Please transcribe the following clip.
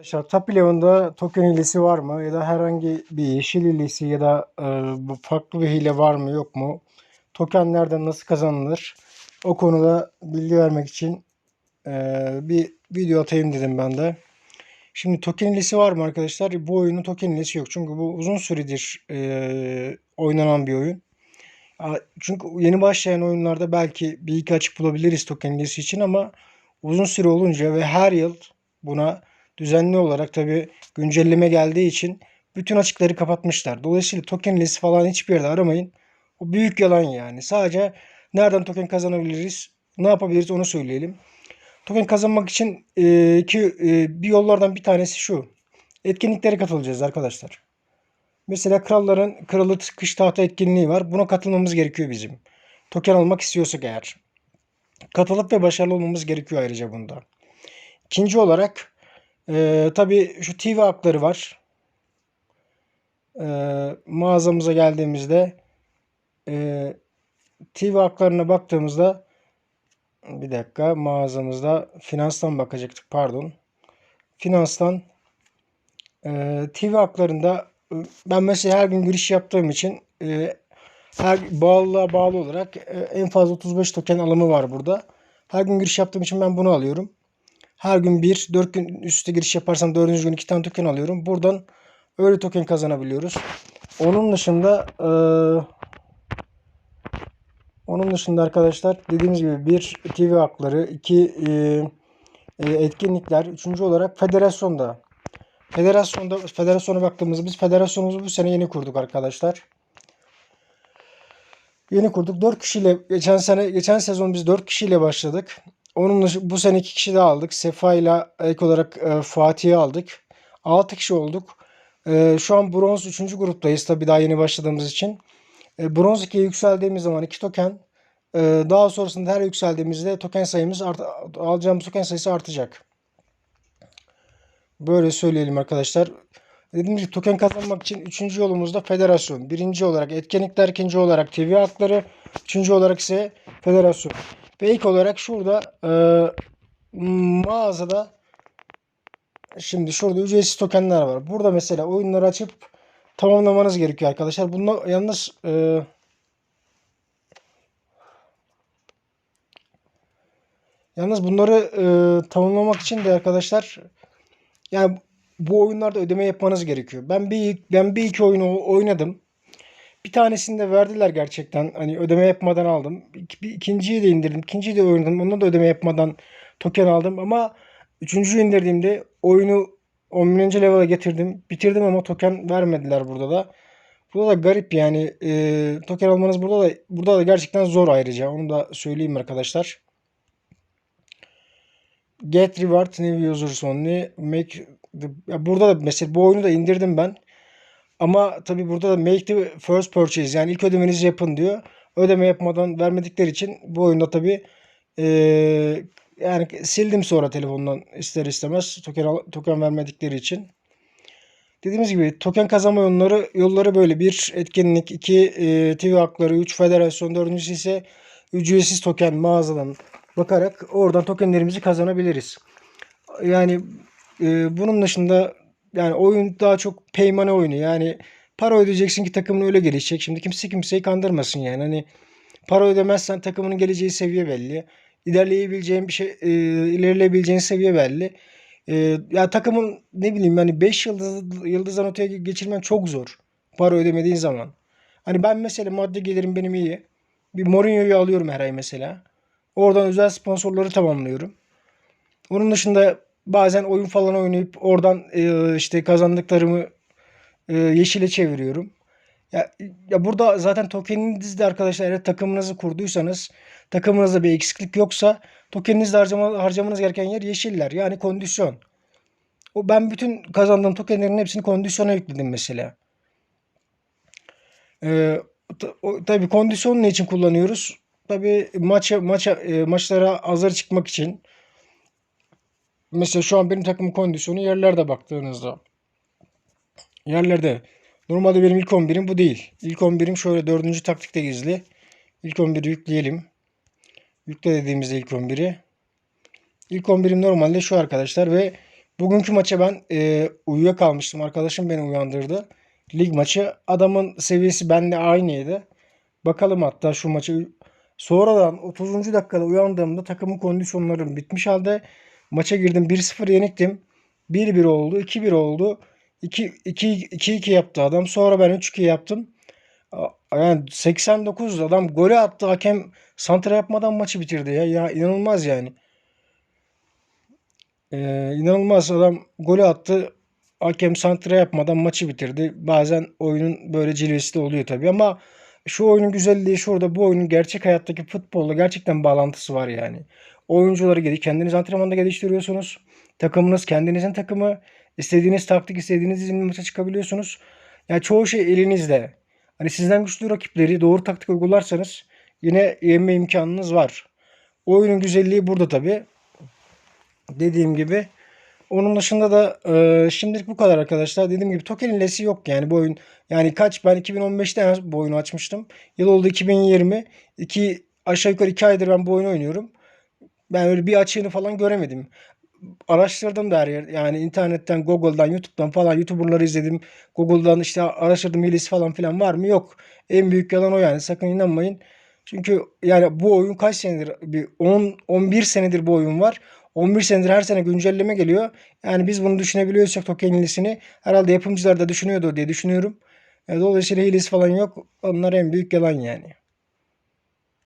Arkadaşlar Top Eleven'da token hilesi var mı? Ya da herhangi bir yeşil hilesi ya da e, farklı bir hile var mı yok mu? Token nereden nasıl kazanılır? O konuda bilgi vermek için e, bir video atayım dedim ben de. Şimdi token hilesi var mı arkadaşlar? Bu oyunun token hilesi yok. Çünkü bu uzun süredir e, oynanan bir oyun. Çünkü yeni başlayan oyunlarda belki bir iki açık bulabiliriz token hilesi için ama uzun süre olunca ve her yıl buna düzenli olarak tabi güncelleme geldiği için bütün açıkları kapatmışlar. Dolayısıyla token hilesi falan hiçbir yerde aramayın. O büyük yalan yani. Sadece nereden token kazanabiliriz, ne yapabiliriz onu söyleyelim. Token kazanmak için e, iki, e, bir yollardan bir tanesi şu. Etkinliklere katılacağız arkadaşlar. Mesela kralların kralı kış tahta etkinliği var. Buna katılmamız gerekiyor bizim. Token almak istiyorsak eğer. Katılıp ve başarılı olmamız gerekiyor ayrıca bunda. İkinci olarak e, tabii şu TV hakları var. E, mağazamıza geldiğimizde e, TV haklarına baktığımızda bir dakika mağazamızda finanstan bakacaktık pardon. Finanstan e, TV haklarında e, ben mesela her gün giriş yaptığım için e, her bağlılığa bağlı olarak e, en fazla 35 token alımı var burada. Her gün giriş yaptığım için ben bunu alıyorum. Her gün bir, 4 gün üstte giriş yaparsam 4. gün 2 tane token alıyorum. Buradan öyle token kazanabiliyoruz. Onun dışında e, onun dışında arkadaşlar dediğimiz gibi bir TV hakları, iki e, e, etkinlikler, üçüncü olarak federasyonda. Federasyonda federasyona baktığımızda biz federasyonumuzu bu sene yeni kurduk arkadaşlar. Yeni kurduk. 4 kişiyle geçen sene geçen sezon biz 4 kişiyle başladık. Onun bu sene 2 kişi daha aldık. Sefa ile ek olarak e, Fatih'i aldık. 6 kişi olduk. E, şu an bronz 3. gruptayız tabii daha yeni başladığımız için. E, bronz 2'ye yükseldiğimiz zaman 2 token e, daha sonrasında her yükseldiğimizde token sayımız art, alacağımız token sayısı artacak. Böyle söyleyelim arkadaşlar. Dediğim gibi token kazanmak için üçüncü yolumuzda federasyon. Birinci olarak etkinlikler, ikinci olarak TV hakları, üçüncü olarak ise federasyon. Ve ilk olarak şurada e, mağazada şimdi şurada ücretsiz tokenler var. Burada mesela oyunları açıp tamamlamanız gerekiyor arkadaşlar. Bunlar yalnız e, yalnız bunları e, tamamlamak için de arkadaşlar yani bu oyunlarda ödeme yapmanız gerekiyor. Ben bir ben bir iki oyunu oynadım. Bir tanesini de verdiler gerçekten. Hani ödeme yapmadan aldım. İk, bir, ikinciyi de indirdim. İkinciyi de oynadım. Onda da ödeme yapmadan token aldım. Ama üçüncüyü indirdiğimde oyunu 10 bininci level'a getirdim. Bitirdim ama token vermediler burada da. Burada da garip yani. E, token almanız burada da burada da gerçekten zor ayrıca. Onu da söyleyeyim arkadaşlar. Get reward new users only. Make the, ya burada da mesela bu oyunu da indirdim ben. Ama tabii burada da make the first purchase yani ilk ödemenizi yapın diyor. Ödeme yapmadan vermedikleri için bu oyunda tabii eee, yani sildim sonra telefondan ister istemez token, token vermedikleri için. Dediğimiz gibi token kazanma yolları, yolları böyle. Bir etkinlik, iki e, TV hakları, üç federasyon, dördüncüsü ise ücretsiz token mağazadan bakarak oradan tokenlerimizi kazanabiliriz. Yani e, bunun dışında yani oyun daha çok peymane oyunu. Yani para ödeyeceksin ki takımın öyle gelişecek. Şimdi kimse kimseyi kandırmasın yani. Hani para ödemezsen takımının geleceği seviye belli. İlerleyebileceğin bir şey, e, ilerleyebileceğin seviye belli. E, ya takımın ne bileyim yani 5 yıldız yıldızdan öteye geçirmen çok zor. Para ödemediğin zaman. Hani ben mesela maddi gelirim benim iyi. Bir Mourinho'yu alıyorum her ay mesela. Oradan özel sponsorları tamamlıyorum. Onun dışında bazen oyun falan oynayıp oradan e, işte kazandıklarımı e, yeşile çeviriyorum. Ya, ya burada zaten tokeninizde arkadaşlar eğer takımınızı kurduysanız takımınızda bir eksiklik yoksa tokeninizde harcama, harcamanız gereken yer yeşiller. Yani kondisyon. O ben bütün kazandığım tokenlerin hepsini kondisyona yükledim mesela. Ee, tabii kondisyonu ne için kullanıyoruz? Tabii maça maça e, maçlara hazır çıkmak için. Mesela şu an benim takımın kondisyonu yerlerde baktığınızda. Yerlerde. Normalde benim ilk 11'im bu değil. İlk 11'im şöyle dördüncü taktikte gizli. İlk 11'i yükleyelim. Yükle dediğimizde ilk 11'i. İlk 11'im normalde şu arkadaşlar ve Bugünkü maça ben e, uyuyakalmıştım. Arkadaşım beni uyandırdı. Lig maçı. Adamın seviyesi benimle aynıydı. Bakalım hatta şu maçı. Sonradan 30. dakikada uyandığımda takımın kondisyonları bitmiş halde maça girdim. 1-0 yeniktim. 1-1 oldu. 2-1 oldu. 2-2 yaptı adam. Sonra ben 3-2 yaptım. Yani 89 adam golü attı. Hakem santra yapmadan maçı bitirdi ya. Ya inanılmaz yani. Ee, inanılmaz adam golü attı. Hakem santra yapmadan maçı bitirdi. Bazen oyunun böyle cilvesi de oluyor tabii ama şu oyunun güzelliği şurada. Bu oyunun gerçek hayattaki futbolla gerçekten bağlantısı var yani. Oyuncuları kendiniz antrenmanda geliştiriyorsunuz. Takımınız kendinizin takımı. İstediğiniz taktik, istediğiniz izin maça çıkabiliyorsunuz. Yani çoğu şey elinizde. Hani sizden güçlü rakipleri doğru taktik uygularsanız yine yenme imkanınız var. Oyunun güzelliği burada tabii. Dediğim gibi. Onun dışında da e, şimdilik bu kadar arkadaşlar. Dediğim gibi Token hilesi yok yani bu oyun. Yani kaç ben 2015'te en- bu oyunu açmıştım. Yıl oldu 2020. İki, aşağı yukarı 2 aydır ben bu oyunu oynuyorum. Ben öyle bir açığını falan göremedim. Araştırdım da her yer. Yani internetten, Google'dan, YouTube'dan falan YouTuber'ları izledim. Google'dan işte araştırdım hilesi falan filan var mı? Yok. En büyük yalan o yani. Sakın inanmayın. Çünkü yani bu oyun kaç senedir? Bir 10 11 senedir bu oyun var. 11 senedir her sene güncelleme geliyor. Yani biz bunu düşünebiliyorsak token hilesini herhalde yapımcılar da düşünüyordur diye düşünüyorum. Dolayısıyla hilesi falan yok. Onlar en büyük yalan yani.